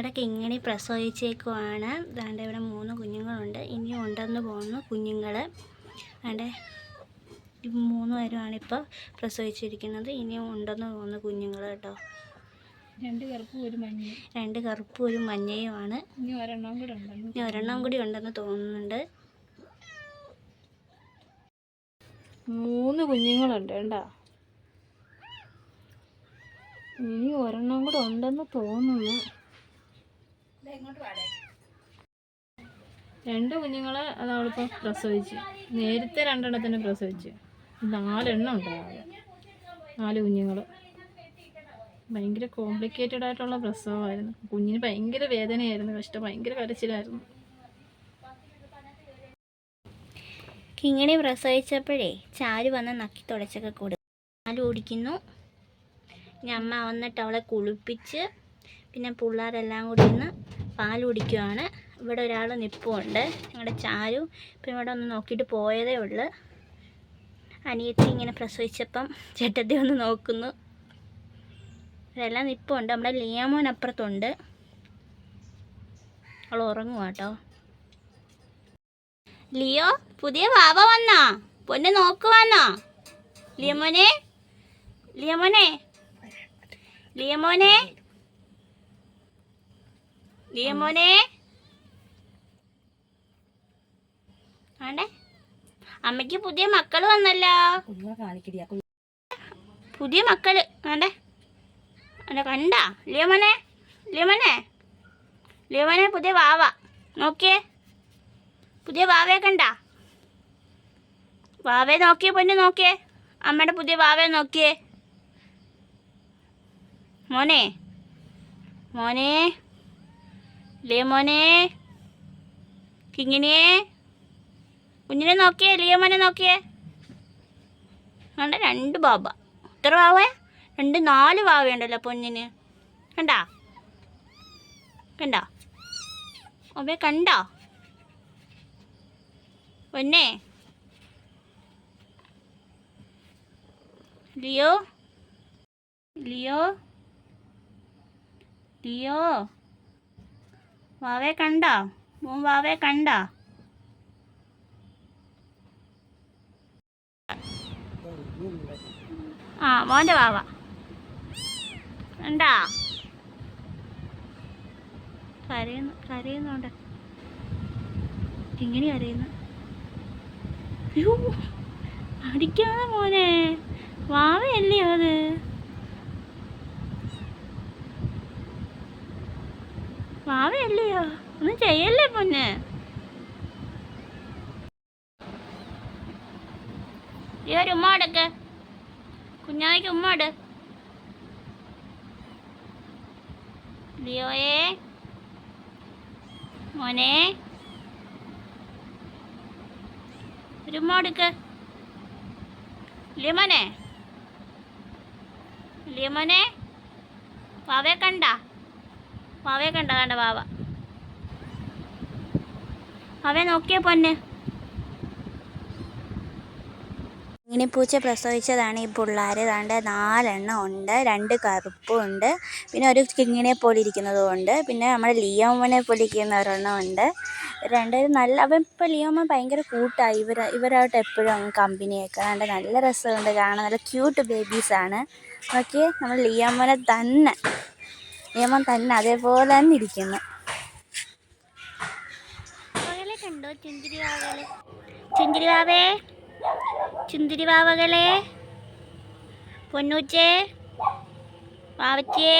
ഞങ്ങളുടെ കിങ്ങിണി പ്രസവിച്ചേക്കുവാണ്. ദാണ്ട് ഇവിടെ മൂന്ന് കുഞ്ഞുങ്ങളുണ്ട്. ഇനിയും ഉണ്ടെന്ന് പോകുന്നു കുഞ്ഞുങ്ങൾ ഈ മൂന്ന് പേരുമാണ് ഇപ്പോൾ പ്രസവിച്ചിരിക്കുന്നത്. ഇനിയും ഉണ്ടെന്ന് തോന്നുന്നു കുഞ്ഞുങ്ങൾ കേട്ടോ. രണ്ട് കറുപ്പും ഒരു മഞ്ഞ രണ്ട് കറുപ്പും ഒരു മഞ്ഞയുമാണ്. ഇനി ഒരെണ്ണം കൂടി ഉണ്ടെന്ന് ഇനി ഒരെണ്ണം കൂടി ഉണ്ടെന്ന് തോന്നുന്നുണ്ട്. മൂന്ന് കുഞ്ഞുങ്ങളുണ്ട് കേട്ടോ ഇനി ഒരെണ്ണം കൂടെ ഉണ്ടെന്ന് തോന്നുന്നു. രണ്ട് കുഞ്ഞുങ്ങളെ അത് അവളിപ്പോൾ പ്രസവിച്ചു. നേരത്തെ രണ്ടെണ്ണത്തിന് പ്രസവിച്ചു. നാലെണ്ണം ഉണ്ട് നാല് കുഞ്ഞുങ്ങൾ ഭയങ്കര കോംപ്ലിക്കേറ്റഡ് ആയിട്ടുള്ള പ്രസവമായിരുന്നു. കുഞ്ഞിന് ഭയങ്കര വേദനയായിരുന്നു. കഷ്ടം ഭയങ്കര കരച്ചിലായിരുന്നു. കിങ്ങിണി പ്രസവിച്ചപ്പോഴേ ചാരു വന്ന് നക്കി തുടച്ചൊക്കെ കൊടുക്കും പാൽ ഓടിക്കുന്നു പിന്നെ അമ്മ വന്നിട്ട് അവളെ കുളിപ്പിച്ച് പിന്നെ പിള്ളേരെല്ലാം കൂടി ഇന്ന് പാൽ കുടിക്കുവാണ്. ഇവിടെ ഒരാൾ നിൽപ്പുണ്ട് ഞങ്ങളുടെ ചാരു ഇപ്പം ഇവിടെ ഒന്ന് നോക്കിയിട്ട് പോയതേ ഉള്ളു. അനിയത്തി ഇങ്ങനെ പ്രസവിച്ചപ്പം ചേട്ടത്തി ഒന്ന് നോക്കുന്നു. ഇവരെല്ലാം നിൽപ്പുണ്ട് നമ്മുടെ ലിയാമോൻ അപ്പുറത്തുണ്ട്. അവൾ ഉറങ്ങുക കേട്ടോ. ലിയോ പുതിയ വാവ വന്നാ? പൊന്നെ നോക്കുവാന്നോ? ലിയമോനെ? ലിയമോനെ? ലിയമോനെ? ലിയമോനെ? ആണ്ടേ? അമ്മയ്ക്ക് പുതിയ മക്കൾ വന്നല്ലോ. പുതിയ മക്കൾ ആണ്ടേ? അല്ല കണ്ടാ? ലിയമോനെ? ലിയമോനെ? ലിയമോനെ പുതിയ വാവ. നോക്കിയേ. പുതിയ വാവയെ കണ്ട? വാവയെ നോക്കിയേ പൊന്നു നോക്കിയേ. അമ്മയുടെ പുതിയ വാവയെ നോക്കിയേ. മോനെ? മോനെ? ലേ മോനെ കിങ്ങിനിയെ കുഞ്ഞിനെ നോക്കിയേ ലിയമോനെ നോക്കിയേ. കണ്ട രണ്ട് ബാബ. എത്ര വാവ രണ്ട് നാല് വാവയുണ്ടല്ലോ പൊന്നിന്. കണ്ടാ? കണ്ടാ? അവയെ കണ്ടോ? പൊന്നെ? ലിയോ? ലിയോ? ലിയോ? വാവേ കണ്ടോ? മോൻ കണ്ടോ? ആ മോന്റെ വാവ. കണ്ടാ? കരയുന്നു കരയുന്നുണ്ട്. ഇങ്ങനെ അറിയുന്നു അയ്യോ അടിക്കാതെ മോനെ. വാവയല്ലേ അത്? വാവയല്ലയോ ഒന്നും ചെയ്യല്ലേ പൊന്നെ? ഈ ഒരു ഉമ്മ എടുക്ക് കുഞ്ഞായ്ക്ക് ഉമ്മ ലിയോയെ? മോനെ? ഒരു ഉമ്മ എടുക്ക് ലിയമോനെ? ലിയമോനെ? പാവയെ കണ്ട? വാവയെ കണ്ട കണ്ട വാവ വാവയെ നോക്കിയ പൊന്ന്? ഇങ്ങനെ പൂച്ച പ്രസവിച്ചതാണ് ഈ പിള്ളേർ ദാണ്ട് നാലെണ്ണം ഉണ്ട്. രണ്ട് കറുപ്പും ഉണ്ട്. പിന്നെ ഒരു കിങ്ങിനെ പോലെ ഇരിക്കുന്നതും ഉണ്ട്. പിന്നെ നമ്മുടെ ലിയോമനെ പോലെ ഇരിക്കുന്ന ഒരെണ്ണം ഉണ്ട്. രണ്ടുപേരും നല്ല അവൻ ഇപ്പോൾ ലിയോമൻ ഭയങ്കര കൂട്ടായി. ഇവർ ഇവരായിട്ട് എപ്പോഴും കമ്പനിയൊക്കെ. അതുകൊണ്ട് നല്ല രസമുണ്ട് കാണാൻ. നല്ല ക്യൂട്ട് ബേബീസാണ് നോക്കിയേ നമ്മൾ ലിയോമനെ തന്നെ ലിയോമൻ തന്നെ അതേപോലെ തന്നെ ഇരിക്കുന്നു. കണ്ടോ ചുന്തിരി വാവകളെ ചുന്തിരി വാവേ ചുന്തിരി വാവകളെ പൊന്നൂച്ചേ. വാവച്ചേ